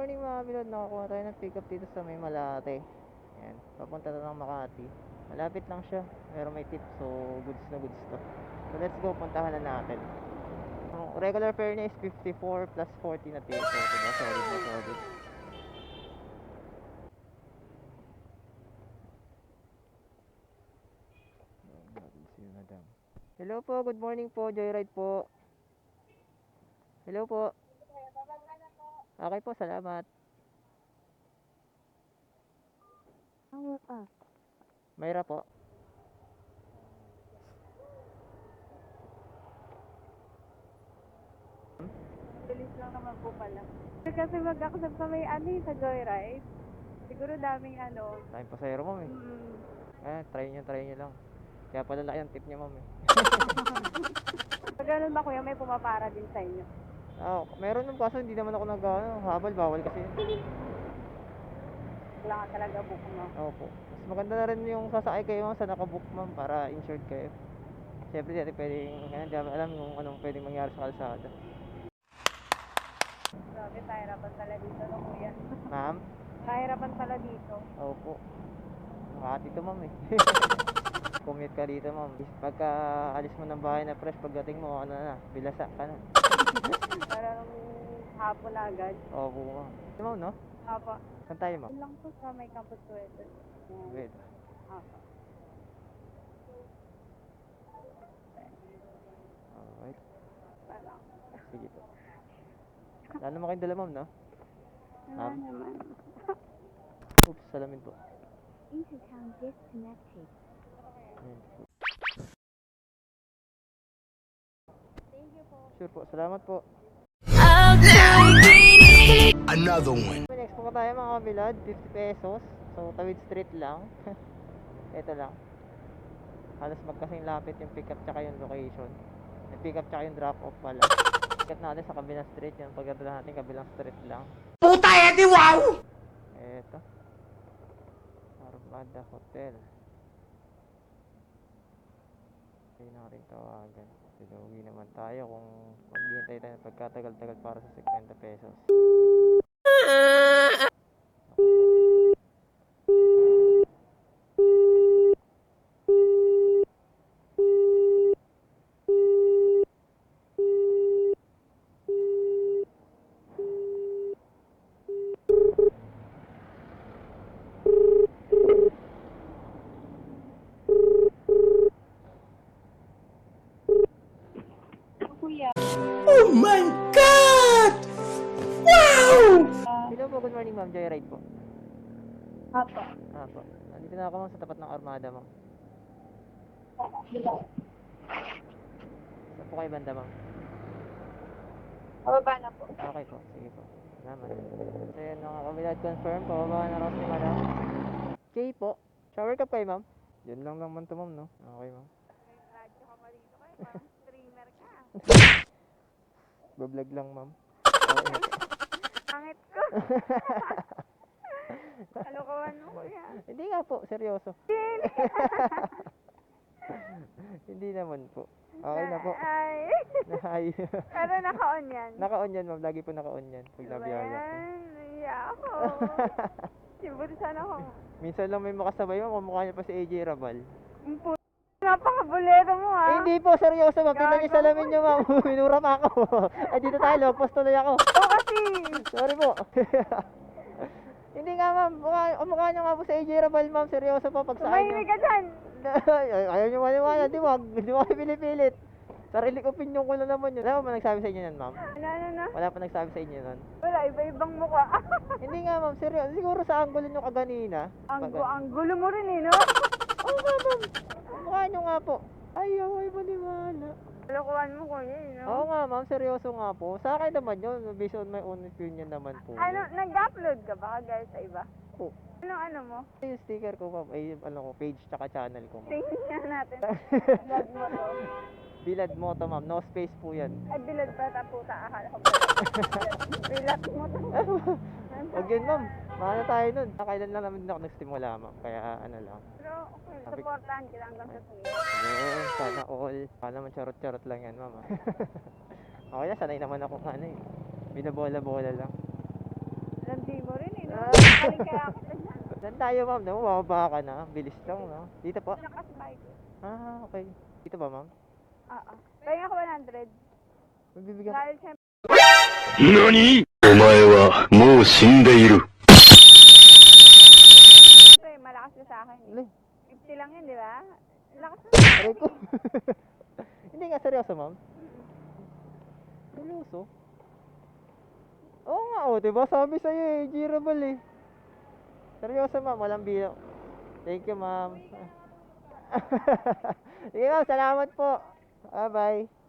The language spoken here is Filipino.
morning mga bilad. Nakakuha tayo ng pick up dito sa may Malate. Ayan, papunta na ng Makati. Malapit lang siya. Pero may tip, so goods na goods to. So let's go, puntahan na natin. Ang regular fare niya is 54 plus 40 na peso. Diba? Solid na solid. Hello po, good morning po. Joyride po. Hello po. Okay po, salamat. Ano ah? Mayra po. Bilis lang naman po pala. Kasi mag-accept sa may ano sa Joyride. Siguro daming ano. Time pasayro ma'am eh. Mm, Eh, try nyo, try nyo lang. Kaya pala laki ang tip niya ma'am eh. pag ganun ba kuya, may pumapara din sa inyo. Ah, meron nung kaso hindi naman ako nag ano, habal, bawal kasi. Wala ka talaga book mo. Opo. Mas maganda na rin yung sasakay kayo ma'am sa nakabook ma'am para insured kayo. Siyempre di natin pwedeng, ano, di alam kung anong pwedeng mangyari sa kalsada. Grabe, kahirapan pala dito no kuya. Ma'am? Kahirapan pala dito. Opo. Makati to ma'am eh. Commute ka dito ma'am. Pagka alis mo ng bahay na fresh, pagdating mo, ano na, bilasa ka na. Parang hapon na agad. Opo ma'am. Si ma'am no? Apa. Saan tayo ma'am? Yun lang po sa may campus Sueto. Wait. Apa. Alright. Parang. Sige po. Wala naman kayong dala ma'am no? Wala Ma'am? naman. Oops, salamin po. Intercom disconnected. Ayan po. Sure po. Salamat po. Another one. Next po tayo mga kabilad. 50 pesos. So, tawid street lang. Ito lang. Halos magkasing lapit yung pick up tsaka yung location. Yung pick up tsaka yung drop off pala. Pick up natin sa kabilang street. Yung pagkatala natin kabilang street lang. Puta edi wow! Eto. Armada Hotel. Hindi natin tawagan. Sinugi naman tayo kung maghihintay tayo pagkatagal-tagal para sa 50 pesos. Po, good morning ma'am. Joyride po. Apa. Ah po. Nandito na ako ma'am sa tapat ng armada ma'am. Saan po kayo banda ma'am? Pababa na po. Okay po, sige po. Salamat. So yun mga kabilad, confirm. Pababa na raw si madam. Okay po. Shower cup kayo ma'am? Yun lang naman to ma'am, no? Okay ma'am. Radyo ka pa dito kayo. Parang streamer ka. Bablog lang ma'am. Okay. Pangit ko. Kalokohan mo kuya. Hindi nga po, seryoso. Hindi naman po. Okay na po. Ay. Ay. Pero naka-on yan. naka-on yan ma'am. Lagi po naka-on yan. Pag nabiyaya yan? Naiya ako. Siburi sana ako. Minsan lang may makasabay ma'am. Kamukha niya pa si AJ Rabal. Ang puto. Napakabulero mo ha. Eh, hindi po, seryoso ma'am. Tingnan niyo Gago. sa lamin niyo ma'am. Minura pa ako. Ay, dito tayo. Logpost tuloy ako. Sorry po. hindi nga ma'am. Mukha, oh, mukha niyo nga po si AJ Rabal ma'am. Seryoso po pag sa Tumahimik ka dyan. Ay, Ayaw niyo maniwala. Di wag. Di wag pinipilit. Sarili opinion ko na naman yun. Wala pa nagsabi sa inyo nun ma'am? Ano, ano, na? Wala pa nagsabi sa inyo nun? Wala, iba-ibang mukha. Hindi nga ma'am. Seryoso. Siguro sa angulo niyo kaganina. ang, gu- ang gulo mo rin eh, no? Oo nga ma'am. Mukha niyo nga po. Ayaw ay maniwala. Kalokohan mo kuya eh, no? Oo nga ma'am, seryoso nga po. Sa akin naman yun, based on my own opinion naman po. Ano, yun. nag-upload ka ba guys sa iba? Oo. Ano, ano mo? Yung sticker ko ma'am, ay ano ko, page tsaka channel ko ma'am. Tingnan natin. Vlog mo to. Bilad Moto ma'am, no space po yan. Ay, bilad pa ta puta. Akala ko? Bilad mo to. Wag yun ma'am, mahal tayo nun. Kailan lang naman din ako nagsimula ma'am, kaya ano lang. Pero, okay, Sabi- supportahan kita hanggang sa tuloy. Yun, sana all. Sana naman charot-charot lang yan ma'am. ah. okay na, sanay naman ako ng ano eh. Binabola-bola lang. Alam Galing kaya ako sa dyan. Saan tayo, ma'am? No, bababa ka na. Bilis lang, no? Dito po. Lakas bike. Ah, okay. Dito ba, ma'am? Oo. Pahinga ko 100. Magbibigyan Dahil siyempre, 何お前はもう死んでいる。 Alay, 50 lang yun, di ba? Lakas na. aray ko. Hindi nga, seryoso, ma'am. Seryoso? Oo nga, oh, diba? Sabi sa'yo eh, durable eh. Seryoso, ma'am. Walang bilang. Thank you, ma'am. Sige, ma'am. Salamat po. Bye-bye.